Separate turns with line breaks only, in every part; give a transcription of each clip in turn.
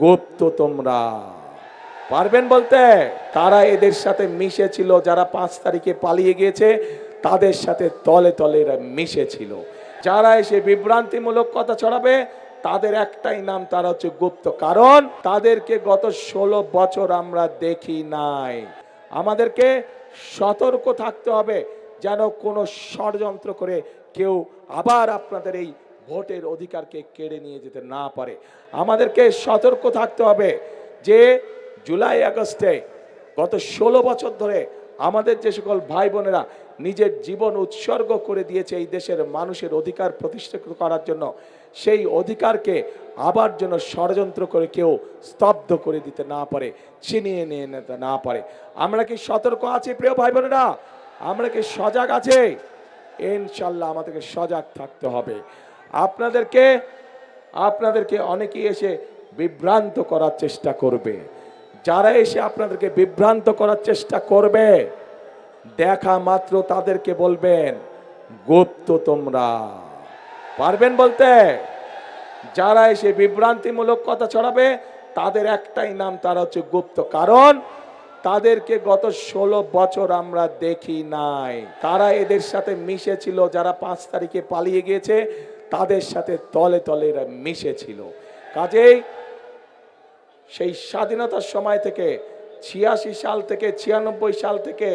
গুপ্ত তোমরা। পারবেন বলতে? তারা এদের সাথে মিশেছিল, যারা পাঁচ তারিখে পালিয়ে গিয়েছে, তাদের সাথে তলে তলে এরা মিশেছিল। যারা এসে বিভ্রান্তিমূলক কথা ছড়াবে, তাদের একটাই নাম, তারা হচ্ছে গুপ্ত। কারণ তাদেরকে গত ষোলো বছর আমরা দেখি নাই। আমাদেরকে সতর্ক থাকতে হবে, যেন কোনো ষড়যন্ত্র করে কেউ আবার আপনাদের এই ভোটের অধিকারকে কেড়ে নিয়ে যেতে না পারে। আমাদেরকে সতর্ক থাকতে হবে যে জুলাই আগস্টে গত ষোলো বছর ধরে আমাদের যে সকল ভাই বোনেরা নিজের জীবন উৎসর্গ করে দিয়েছে এই দেশের মানুষের অধিকার প্রতিষ্ঠিত করার জন্য, সেই অধিকারকে আবার যেন ষড়যন্ত্র করে কেউ স্তব্ধ করে দিতে না পারে, ছিনিয়ে নিয়ে নিতে না পারে। আমরা কি সতর্ক আছি, প্রিয় ভাই বোনেরা আমরা কি সজাগ আছে? ইনশাল্লাহ আমাদেরকে সজাগ থাকতে হবে। আপনাদেরকে আপনাদেরকে অনেকেই এসে বিভ্রান্ত করার চেষ্টা করবে। যারা এসে আপনাদেরকে বিভ্রান্ত করার চেষ্টা করবে, দেখা মাত্র তাদেরকে বলবেন, গুপ্ত তোমরা। পারবেন বলতে? যারা এসে বিভ্রান্তিমূলক কথা ছড়াবে, তাদের একটাই নাম, তারা হচ্ছে গুপ্ত। কারণ তাদেরকে গত ষোলো বছর আমরা দেখি নাই। তারা এদের সাথে মিশেছিল, যারা পাঁচ তারিখে পালিয়ে গিয়েছে তাদের সাথে তলে তলে এরা মিশেছিল। কাজেই সেই স্বাধীনতার সময় থেকে, ছিয়াশি সাল থেকে, ছিয়ানব্বই সাল থেকে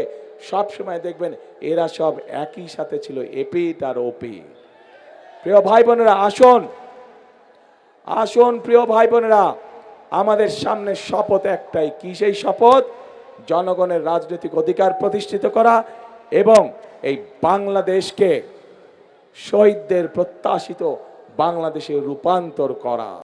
সব সময় দেখবেন এরা সব একই সাথে ছিল এপিট আর ওপি প্রিয় ভাই বোনেরা, আসুন আসুন প্রিয় ভাই বোনেরা, আমাদের সামনে শপথ একটাই। কি সেই শপথ? জনগণের রাজনৈতিক অধিকার প্রতিষ্ঠিত করা এবং এই বাংলাদেশকে শহীদদের প্রত্যাশিত বাংলাদেশে রূপান্তর করা।